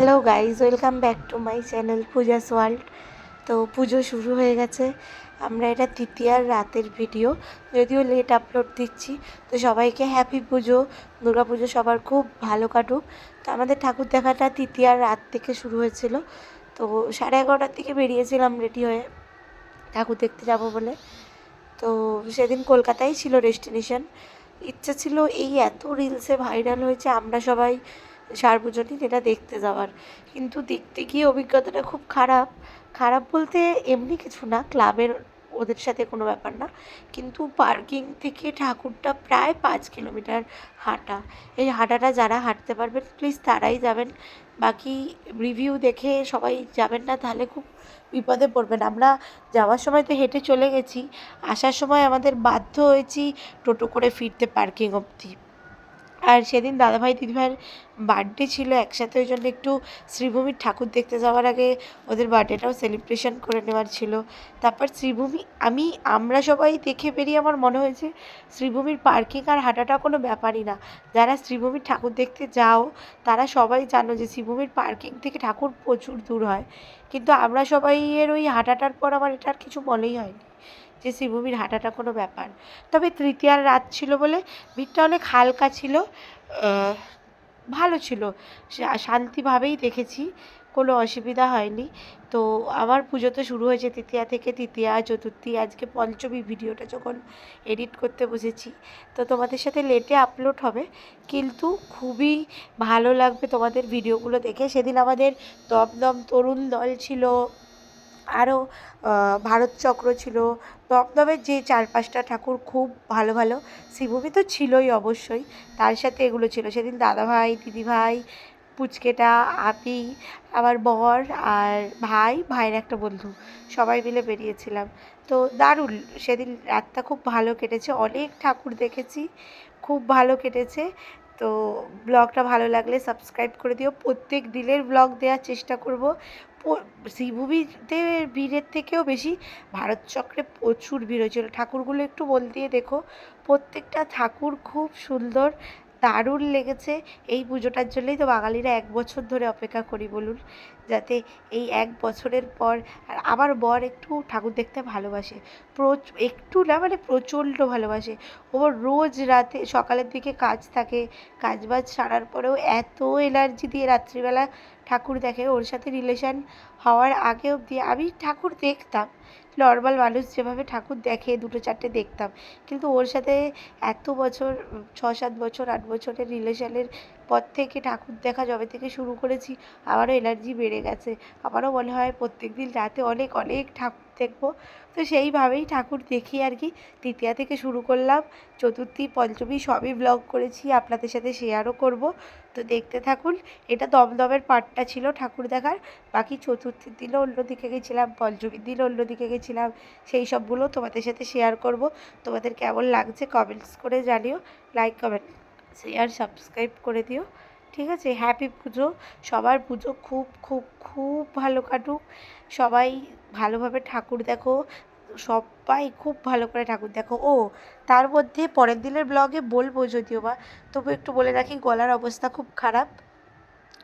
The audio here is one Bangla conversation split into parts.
Hello guys welcome back to my channel Puja's world তো পুজো শুরু হয়ে গেছে। আমরা এটা তৃতীয়ার রাতের ভিডিও যদিও লেট আপলোড দিচ্ছি। তো সবাইকে হ্যাপি পুজো। দুর্গা পুজো সবার খুব ভালো কাটুক। তো আমাদের ঠাকুর দেখাটা তৃতীয়ার রাত থেকে শুরু হয়েছিল। তো সাড়ে এগারোটার দিকে বেরিয়েছিলাম রেডি হয়ে। ঠাকুর দেখতে যাব বলে। তো সেদিন কলকাতায় ছিল ডেস্টিনেশন ইচ্ছা ছিল এই এত রিলসে ভাইরাল হয়েছে, আমরা সবাই সার্বজনীন এটা দেখতে যাওয়ার। কিন্তু দেখতে গিয়ে অভিজ্ঞতাটা খুব খারাপ। খারাপ বলতে এমনি কিছু না, ক্লাবের ওদের সাথে কোনো ব্যাপার না। কিন্তু পার্কিং থেকে ঠাকুরটা প্রায় পাঁচ কিলোমিটার হাঁটা। এই হাঁটাটা যারা হাঁটতে পারবেন প্লিজ তারাই যাবেন। বাকি রিভিউ দেখে সবাই যাবেন না, তাহলে খুব বিপদে পড়বেন। আমরা যাওয়ার সময় তো হেঁটে চলে গেছি। আসার সময় আমাদের বাধ্য হয়েছি টোটো করে ফিরতে পার্কিং অবধি। আর সেদিন দাদাভাই দিদিভাইয়ের বার্থডে ছিল একসাথে, ওই জন্য একটু শ্রীভূমির ঠাকুর দেখতে যাওয়ার আগে ওদের বার্থডেটাও সেলিব্রেশন করে নেওয়ার ছিল। তারপর শ্রীভূমি, আমি, আমরা সবাই দেখে বেরিয়ে আমার মনে হয়েছে শ্রীভূমির পার্কিং আর হাঁটাটা কোনো ব্যাপারই না। যারা শ্রীভূমির ঠাকুর দেখতে যাও, তারা সবাই জানো যে শ্রীভূমির পার্কিং থেকে ঠাকুর প্রচুর দূর হয়। কিন্তু আমরা সবাই এর ওই হাঁটাটার পর আমার এটা আর কিছু মনেই হয়নি। যে শ্রীভূমির হাঁটাটা কোনো ব্যাপার। তবে তৃতীয়ার রাত ছিল বলে ভিড়টা অনেক হালকা ছিল ভালো ছিল। শান্তিভাবেই দেখেছি, কোনো অসুবিধা হয়নি। তো আমার পুজো তো শুরু হয়েছে তৃতীয়া থেকে তৃতীয়া, চতুর্থী, আজকে পঞ্চমী ভিডিওটা যখন এডিট করতে বসেছি। তো তোমাদের সাথে লেটে আপলোড হবে, কিন্তু খুবই ভালো লাগবে তোমাদের ভিডিওগুলো দেখে। সেদিন আমাদের দমদম তরুণ দল ছিল আরও ভারত চক্র ছিল। দমদমের যে চার পাঁচটা ঠাকুর খুব ভালো ভালো, শিবভূমি তো ছিলই অবশ্যই। তার সাথে এগুলো ছিল। সেদিন দাদাভাই, দিদিভাই, পুচকেটা, আপি, আমার বর আর ভাই, ভাইয়ের একটা বন্ধু, সবাই মিলে বেরিয়েছিলাম। তো দারুণ! সেদিন রাতটা খুব ভালো কেটেছে। অনেক ঠাকুর দেখেছি, খুব ভালো কেটেছে। তো ব্লগটা ভালো লাগলে সাবস্ক্রাইব করে দিও। প্রত্যেক দিনের ব্লগ দেওয়ার চেষ্টা করব। শ্রীভূমিতে ভিড়ের থেকেও বেশি ভারত চক্রে প্রচুর ভিড় হয়েছিল। ঠাকুরগুলো একটু বল দিয়ে দেখো, প্রত্যেকটা ঠাকুর খুব সুন্দর, দারুণ লেগেছে। এই পুজোটার জন্যই তো বাঙালিরা এক বছর ধরে অপেক্ষা করি বলুন। যাতে এই এক বছরের পর আর বর একটু ঠাকুর দেখতে ভালোবাসে। প্রচ, একটু না মানে প্রচণ্ড ভালোবাসে। ও রোজ রাতে সকালের দিকে কাজ থাকে কাজ বাজ সারার পরেও এত এনার্জি দিয়ে রাত্রিবেলা ঠাকুর দেখে। ওর সাথে রিলেশান হওয়ার আগে অবধি আমি ঠাকুর দেখতাম। নর্মাল মানুষ যেভাবে ঠাকুর দেখে, দুটো চারটে দেখতাম। কিন্তু ওর সাথে এত বছর ছ সাত বছর, আট বছরের রিলেশনের পর থেকে ঠাকুর দেখা যবে থেকে শুরু করেছি আমারও এনার্জি বেড়ে গেছে। আমারও মনে হয় প্রত্যেক দিন রাতে অনেক অনেক ঠাকুর দেখব। তো সেইভাবেই ঠাকুর দেখি আর কি। তৃতীয়া থেকে শুরু করলাম, চতুর্থী, পঞ্চমী সবই ব্লগ করেছি, আপনাদের সাথে শেয়ারও করব। তো দেখতে থাকুন, এটা দমদমের পার্টটা ছিল ঠাকুর দেখার। বাকি চতুর্থীর দিনও অন্যদিকে গেছিলাম, পঞ্চমীর দিনও অন্যদিকে গেছিলাম। সেই সবগুলো তোমাদের সাথে শেয়ার করব। তোমাদের কেমন লাগছে কমেন্টস করে জানিও। লাইক কমেন্ট শেয়ার সাবস্ক্রাইব করে দিও। ঠিক আছে? হ্যাপি পুজো। সবার পুজো খুব খুব খুব ভালো কাটুক। সবাই ভালোভাবে ঠাকুর দেখো। সবাই খুব ভালো করে ঠাকুর দেখো। ও, তার মধ্যে পরের দিনের ব্লগে বলব যদিও বা, তবু একটু বলে রাখি, গলার অবস্থা খুব খারাপ।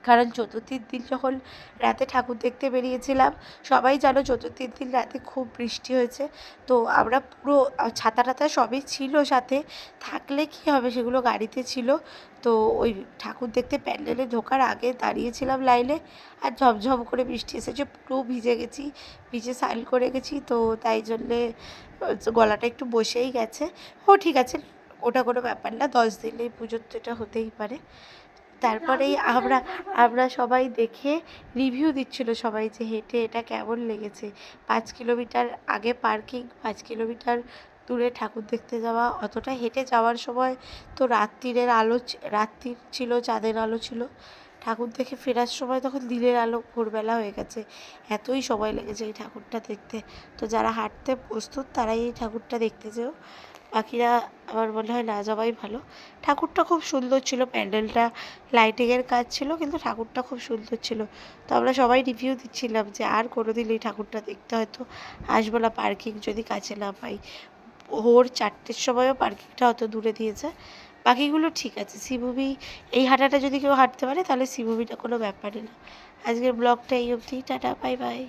কারণ চতুর্থীর দিন যখন রাতে ঠাকুর দেখতে বেরিয়েছিলাম, সবাই জানো চতুর্থীর দিন রাতে খুব বৃষ্টি হয়েছে। তো আমরা পুরো ছাতা টাতা সবই ছিল সাথে। থাকলে কী হবে সেগুলো গাড়িতে ছিল। তো ওই ঠাকুর দেখতে প্যান্ডেলে ঢোকার আগে দাঁড়িয়েছিলাম লাইনে আর ঝমঝম করে বৃষ্টি এসেছে, পুরো ভিজে গেছি, ভিজে সাইল করে গেছি। তো তাই জন্যে গলাটা একটু বসেই গেছে। ও ঠিক আছে, ওটা কোনো ব্যাপার না, দশ দিনে পুজোর তো এটা হতেই পারে। তারপরেই আমরা আমরা সবাই দেখে রিভিউ দিচ্ছিল সবাই যে, হেঁটে এটা কেমন লেগেছে? পাঁচ কিলোমিটার আগে পার্কিং পাঁচ কিলোমিটার দূরে ঠাকুর দেখতে যাওয়া, অতটা হেঁটে যাওয়ার সময় তো রাত্রিরের আলো রাত্রির ছিল, চাঁদের আলো ছিল। ঠাকুর দেখে ফেরার সময় তখন দিনের আলো ভোরবেলা হয়ে গেছে। এতই সময় লেগেছে এই ঠাকুরটা দেখতে। তো যারা হাঁটতে প্রস্তুত তারাই এই ঠাকুরটা দেখতে যেও। বাকিরা আমার মনে হয় না যাওয়াই ভালো। ঠাকুরটা খুব সুন্দর ছিল, প্যান্ডেলটা, লাইটিংয়ের কাজ ছিল, কিন্তু ঠাকুরটা খুব সুন্দর ছিল। তো আমরা সবাই রিভিউ দিচ্ছিলাম যে আর কোনোদিন এই ঠাকুরটা দেখতে হয়তো আসব না পার্কিং যদি কাছে না পাই। ভোর চারটের সময়ও পার্কিংটা অত দূরে দিয়েছে। বাকিগুলো ঠিক আছে শিবভূমি এই হাঁটাটা যদি কেউ হাঁটতে পারে তাহলে শিবভূমিটা কোনো ব্যাপারই না। আজকের ব্লগটা এই অবধি, টাটা বাই বাই